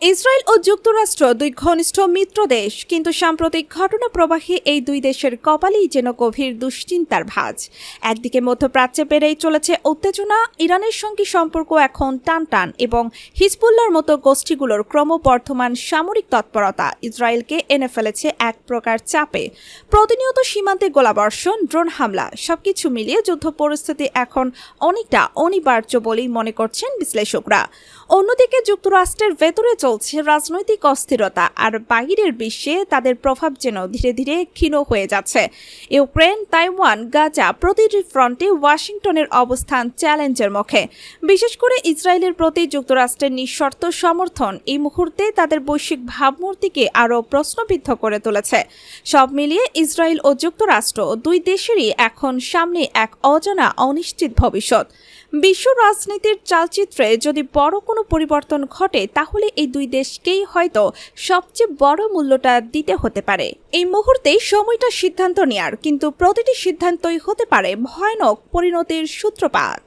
Israel ও যুক্তরাষ্ট্র দুই ঘনিষ্ঠ মিত্র দেশ, কিন্তু সাম্প্রতিক ঘটনা প্রবাহে এই দুই দেশের কপালেই যেন গভীর দুশ্চিন্তার ভাঁজ। একদিকে মধ্যপ্রাচ্যে বেড়েই চলেছে উত্তেজনা, ইরানের সঙ্গে সম্পর্ক এখন টান টান এবং হিজবুল্লার মতো গোষ্ঠীগুলোর ক্রমবর্ধমান সামরিক তৎপরতা ইসরায়েলকে এনে ফেলেছে এক প্রকার চাপে। প্রতিনিয়ত সীমান্তে গোলাবর্ষণ, ড্রোন হামলা, সবকিছু মিলিয়ে যুদ্ধ পরিস্থিতি এখন অনেকটা অনিবার্য বলেই মনে করছেন বিশ্লেষকরা। অন্যদিকে যুক্তরাষ্ট্রের ভেতরে চলছে রাজনৈতিক অস্থিরতা আর বাইরের বিশ্বে তাদের প্রভাব যেন ধীরে ধীরে ক্ষীণ হয়ে যাচ্ছে। ইউক্রেন, তাইওয়ান, গাজা প্রতিটি ফ্রন্টে ওয়াশিংটনের অবস্থান চ্যালেঞ্জের মুখে। বিশেষ করে ইসরায়েলের প্রতি যুক্তরাষ্ট্রের নিঃশর্ত সমর্থন এই মুহূর্তে তাদের বৈশ্বিক ভাবমূর্তিকে আরও প্রশ্নবিদ্ধ করে তুলেছে। সব মিলিয়ে ইসরায়েল ও যুক্তরাষ্ট্র দুই দেশেরই এখন সামনে এক অজানা অনিশ্চিত ভবিষ্যৎ। বিশ্ব রাজনীতির চালচিত্রে যদি বড় কোনো পরিবর্তন ঘটে, তাহলে এই দুই দেশকেই হয়তো সবচেয়ে বড় মূল্যটা দিতে হতে পারে। এই মুহূর্তে সময়টা সিদ্ধান্ত নেয়ার, কিন্তু প্রতিটি সিদ্ধান্তই হতে পারে ভয়ানক পরিণতির সূত্রপাত।